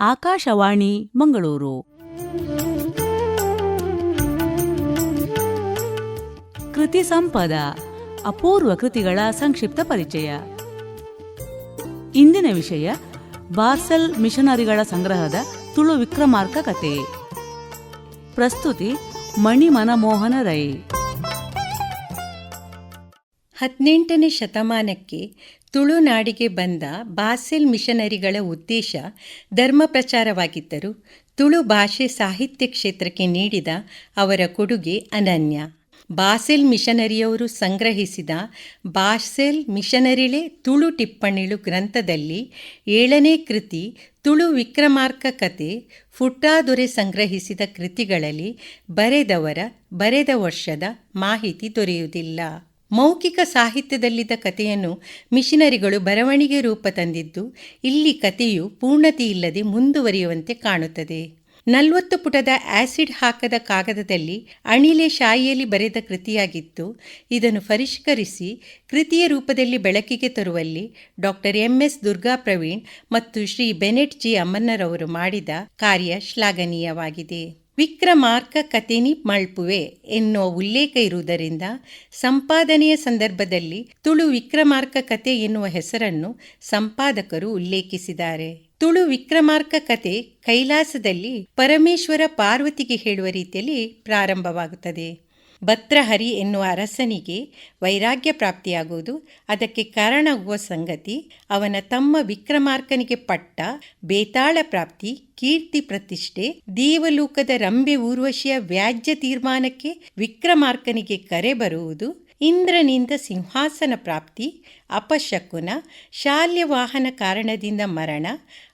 ಆಕಾಶವಾಣಿ, ಮಂಗಳೂರು. ಕೃತಿ ಸಂಪದ, ಅಪೂರ್ವ ಕೃತಿಗಳ ಸಂಕ್ಷಿಪ್ತ ಪರಿಚಯ. ಇಂದಿನ ವಿಷಯ, ಬಾರ್ಸೆಲ್ ಮಿಷನರಿಗಳ ಸಂಗ್ರಹದ ತುಳು ವಿಕ್ರಮಾರ್ಕ ಕತೆ. ಪ್ರಸ್ತುತಿ, ಮಣಿ ಮನಮೋಹನ ರೈ. ಹದಿನೆಂಟನೇ ಶತಮಾನಕ್ಕೆ ತುಳುನಾಡಿಗೆ ಬಂದ ಬಾಸೆಲ್ ಮಿಷನರಿಗಳ ಉದ್ದೇಶ ಧರ್ಮ ಪ್ರಚಾರವಾಗಿದ್ದರೂ ತುಳು ಭಾಷೆ ಸಾಹಿತ್ಯ ಕ್ಷೇತ್ರಕ್ಕೆ ನೀಡಿದ ಅವರ ಕೊಡುಗೆ ಅನನ್ಯ. ಬಾಸೆಲ್ ಮಿಷನರಿಯವರು ಸಂಗ್ರಹಿಸಿದ ಬಾಸೆಲ್ ಮಿಷನರಿಳೆ ತುಳು ಟಿಪ್ಪಣಿಳು ಗ್ರಂಥದಲ್ಲಿ ಏಳನೇ ಕೃತಿ, ತುಳು ವಿಕ್ರಮಾರ್ಕ ಕತೆ ಫುಟ್ಟಾದೊರೆ ಸಂಗ್ರಹಿಸಿದ ಕೃತಿಗಳಲ್ಲಿ ಬರೆದವರ, ಬರೆದ ವರ್ಷದ ಮಾಹಿತಿ ದೊರೆಯುವುದಿಲ್ಲ. ಮೌಖಿಕ ಸಾಹಿತ್ಯದಲ್ಲಿದ್ದ ಕಥೆಯನ್ನು ಮಿಷನರಿಗಳು ಬರವಣಿಗೆ ರೂಪ ತಂದಿದ್ದು, ಇಲ್ಲಿ ಕಥೆಯು ಪೂರ್ಣತೆಯಿಲ್ಲದೆ ಮುಂದುವರಿಯುವಂತೆ ಕಾಣುತ್ತದೆ. ನಲವತ್ತು ಪುಟದ ಆಸಿಡ್ ಹಾಕದ ಕಾಗದದಲ್ಲಿ ಅಣಿಲೆ ಶಾಯಿಯಲ್ಲಿ ಬರೆದ ಕೃತಿಯಾಗಿತ್ತು. ಇದನ್ನು ಪರಿಷ್ಕರಿಸಿ ಕೃತಿಯ ರೂಪದಲ್ಲಿ ಬೆಳಕಿಗೆ ತರುವಲ್ಲಿ ಡಾಕ್ಟರ್ ಎಂಎಸ್ ದುರ್ಗಾ ಪ್ರವೀಣ್ ಮತ್ತು ಶ್ರೀ ಬೆನೆಟ್ ಜಿ. ಅಮ್ಮನ್ನರವರು ಮಾಡಿದ ಕಾರ್ಯ ಶ್ಲಾಘನೀಯವಾಗಿದೆ. ವಿಕ್ರಮಾರ್ಕ ಕಥೆನಿ ಮಳ್ಪುವೆ ಎನ್ನುವ ಉಲ್ಲೇಖ ಇರುವುದರಿಂದ ಸಂಪಾದನೆಯ ಸಂದರ್ಭದಲ್ಲಿ ತುಳು ವಿಕ್ರಮಾರ್ಕ ಕತೆ ಎನ್ನುವ ಹೆಸರನ್ನು ಸಂಪಾದಕರು ಉಲ್ಲೇಖಿಸಿದ್ದಾರೆ. ತುಳು ವಿಕ್ರಮಾರ್ಕ ಕತೆ ಕೈಲಾಸದಲ್ಲಿ ಪರಮೇಶ್ವರ ಪಾರ್ವತಿಗೆ ಹೇಳುವ ರೀತಿಯಲ್ಲಿ ಪ್ರಾರಂಭವಾಗುತ್ತದೆ. ಭತ್ರಹರಿ ಎನ್ನುವ ಅರಸನಿಗೆ ವೈರಾಗ್ಯ ಪ್ರಾಪ್ತಿಯಾಗುವುದು. ಅದಕ್ಕೆ ಕಾರಣವಾಗುವ ಸಂಗತಿ, ಅವನ ತಮ್ಮ ವಿಕ್ರಮಾರ್ಕನಿಗೆ ಪಟ್ಟ ಬೇತಾಳ ಪ್ರಾಪ್ತಿ, ಕೀರ್ತಿ ಪ್ರತಿಷ್ಠೆ, ದೇವಲೋಕದ ರಂಬೆ ಊರ್ವಶಿಯ ವ್ಯಾಜ್ಯ ತೀರ್ಮಾನಕ್ಕೆ ವಿಕ್ರಮಾರ್ಕನಿಗೆ ಕರೆ ಬರುವುದು ಇಂದ್ರನಿಂದ ಸಿಂಹಾಸನ ಪ್ರಾಪ್ತಿ, ಅಪಶಕುನ, ಶಾಲ್ಯವಾಹನ ಕಾರಣದಿಂದ ಮರಣ,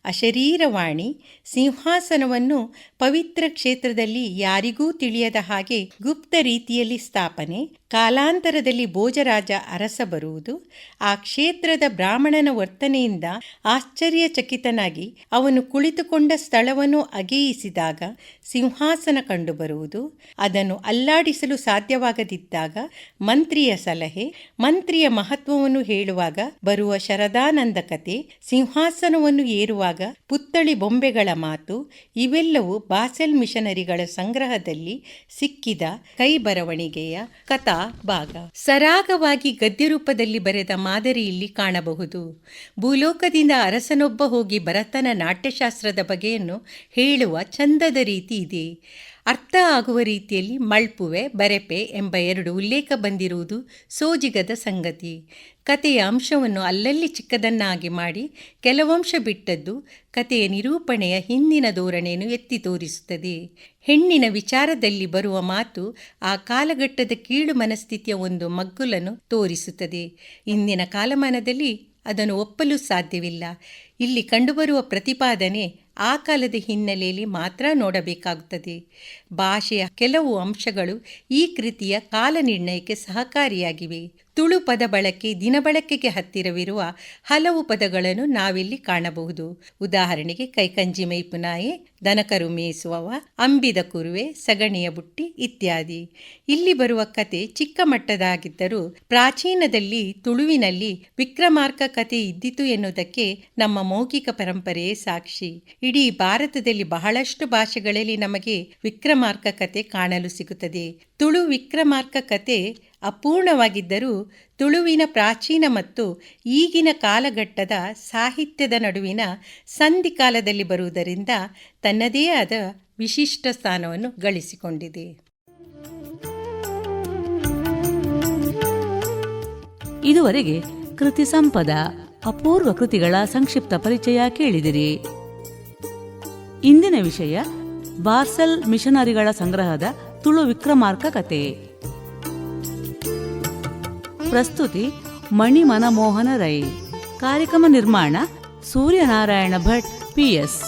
ಅಶರೀರವಾಣಿ, ಸಿಂಹಾಸನವನ್ನು ಪವಿತ್ರ ಕ್ಷೇತ್ರದಲ್ಲಿ ಯಾರಿಗೂ ತಿಳಿಯದ ಹಾಗೆ ಗುಪ್ತ ರೀತಿಯಲ್ಲಿ ಸ್ಥಾಪನೆ ಕಾಲಾಂತರದಲ್ಲಿ ಭೋಜರಾಜ ಅರಸ ಬರುವುದು ಆ ಕ್ಷೇತ್ರದ ಬ್ರಾಹ್ಮಣನ ವರ್ತನೆಯಿಂದ ಆಶ್ಚರ್ಯಚಕಿತನಾಗಿ ಅವನು ಕುಳಿತುಕೊಂಡ ಸ್ಥಳವನ್ನು ಅಗೆಯಿಸಿದಾಗ ಸಿಂಹಾಸನ ಕಂಡುಬರುವುದು ಅದನ್ನು ಅಲ್ಲಾಡಿಸಲು ಸಾಧ್ಯವಾಗದಿದ್ದಾಗ ಮಂತ್ರಿಯ ಸಲಹೆ, ಮಂತ್ರಿಯ ಮಹತ್ವವನ್ನು ಹೇಳುವಾಗ ಬರುವ ಶರದಾನಂದ ಕತೆ ಸಿಂಹಾಸನವನ್ನು ಏರುವಾಗ ಪುತ್ಥಳಿ ಬೊಂಬೆಗಳ ಮಾತು, ಇವೆಲ್ಲವೂ ಬಾಸೆಲ್ ಮಿಷನರಿಗಳ ಸಂಗ್ರಹದಲ್ಲಿ ಸಿಕ್ಕಿದ ಕೈ ಬರವಣಿಗೆಯ ಕಥಾ. ಭಾಗ. ಸರಾಗವಾಗಿ ಗದ್ಯ ರೂಪದಲ್ಲಿ ಬರೆದ ಮಾದರಿ ಇಲ್ಲಿ ಕಾಣಬಹುದು. ಭೂಲೋಕದಿಂದ ಅರಸನೊಬ್ಬ ಹೋಗಿ ಭರತನ ನಾಟ್ಯಶಾಸ್ತ್ರದ ಬಗೆಯನ್ನು ಹೇಳುವ ಚಂದದ ರೀತಿ ಇದೆ. ಅರ್ಥ ಆಗುವ ರೀತಿಯಲ್ಲಿ ಮಳ್ಪುವೆ, ಬರೆಪೆ ಎಂಬ ಎರಡು ಉಲ್ಲೇಖ ಬಂದಿರುವುದು ಸೋಜಿಗದ ಸಂಗತಿ. ಕತೆಯ ಅಂಶವನ್ನು ಅಲ್ಲಲ್ಲಿ ಚಿಕ್ಕದನ್ನಾಗಿ ಮಾಡಿ ಕೆಲವಂಶ ಬಿಟ್ಟದ್ದು ಕತೆಯ ನಿರೂಪಣೆಯ ಹಿಂದಿನ ಧೋರಣೆಯನ್ನು ಎತ್ತಿ ತೋರಿಸುತ್ತದೆ. ಹೆಣ್ಣಿನ ವಿಚಾರದಲ್ಲಿ ಬರುವ ಮಾತು ಆ ಕಾಲಘಟ್ಟದ ಕೀಳು ಮನಸ್ಥಿತಿಯ ಒಂದು ಮಗ್ಗುಲನ್ನು ತೋರಿಸುತ್ತದೆ. ಇಂದಿನ ಕಾಲಮಾನದಲ್ಲಿ ಅದನ್ನು ಒಪ್ಪಲು ಸಾಧ್ಯವಿಲ್ಲ. ಇಲ್ಲಿ ಕಂಡುಬರುವ ಪ್ರತಿಪಾದನೆ ಆ ಕಾಲದ ಹಿನ್ನೆಲೆಯಲ್ಲಿ ಮಾತ್ರ ನೋಡಬೇಕಾಗುತ್ತದೆ. ಭಾಷೆಯ ಕೆಲವು ಅಂಶಗಳು ಈ ಕೃತಿಯ ಕಾಲನಿರ್ಣಯಕ್ಕೆ ಸಹಕಾರಿಯಾಗಿವೆ. ತುಳು ಪದ ಬಳಕೆ ದಿನಬಳಕೆಗೆ ಹತ್ತಿರವಿರುವ ಹಲವು ಪದಗಳನ್ನು ನಾವಿಲ್ಲಿ ಕಾಣಬಹುದು. ಉದಾಹರಣೆಗೆ ಕೈಕಂಜಿ ಮೈಪುನಾಯೆ ದನಕರು ಮೇಯಿಸುವವ ಅಂಬಿದ ಕುರುವೆ, ಸಗಣಿಯ ಬುಟ್ಟಿ ಇತ್ಯಾದಿ. ಇಲ್ಲಿ ಬರುವ ಕತೆ ಚಿಕ್ಕ ಮಟ್ಟದಾಗಿದ್ದರೂ ಪ್ರಾಚೀನದಲ್ಲಿ ತುಳುವಿನಲ್ಲಿ ವಿಕ್ರಮಾರ್ಕ ಕತೆ ಇದ್ದಿತು ಎನ್ನುವುದಕ್ಕೆ ನಮ್ಮ ಮೌಖಿಕ ಪರಂಪರೆಯೇ ಸಾಕ್ಷಿ. ಇಡೀ ಭಾರತದಲ್ಲಿ ಬಹಳಷ್ಟು ಭಾಷೆಗಳಲ್ಲಿ ನಮಗೆ ವಿಕ್ರಮಾರ್ಕ ಕತೆ ಕಾಣಲು ಸಿಗುತ್ತದೆ. ತುಳು ವಿಕ್ರಮಾರ್ಕ ಕತೆ ಅಪೂರ್ಣವಾಗಿದ್ದರೂ ತುಳುವಿನ ಪ್ರಾಚೀನ ಮತ್ತು ಈಗಿನ ಕಾಲಘಟ್ಟದ ಸಾಹಿತ್ಯದ ನಡುವಿನ ಸಂಧಿಕಾಲದಲ್ಲಿ ಬರುವುದರಿಂದ ತನ್ನದೇ ಆದ ವಿಶಿಷ್ಟ ಸ್ಥಾನವನ್ನು ಗಳಿಸಿಕೊಂಡಿದೆ. ಇದುವರೆಗೆ ಕೃತಿ ಸಂಪದ, ಅಪೂರ್ವ ಕೃತಿಗಳ ಸಂಕ್ಷಿಪ್ತ ಪರಿಚಯ ಕೇಳಿದಿರಿ. ಇಂದಿನ ವಿಷಯ, ಬಾರ್ಸಲ್ ಮಿಷನರಿಗಳ ಸಂಗ್ರಹದ ತುಳು ವಿಕ್ರಮಾರ್ಕ ಕತೆ. ಪ್ರಸ್ತುತಿ ಮಣಿ ಮನಮೋಹನ ರೈ. ಕಾರ್ಯಕ್ರಮ ನಿರ್ಮಾಣ ಸೂರ್ಯನಾರಾಯಣ ಭಟ್ ಪಿಎಸ್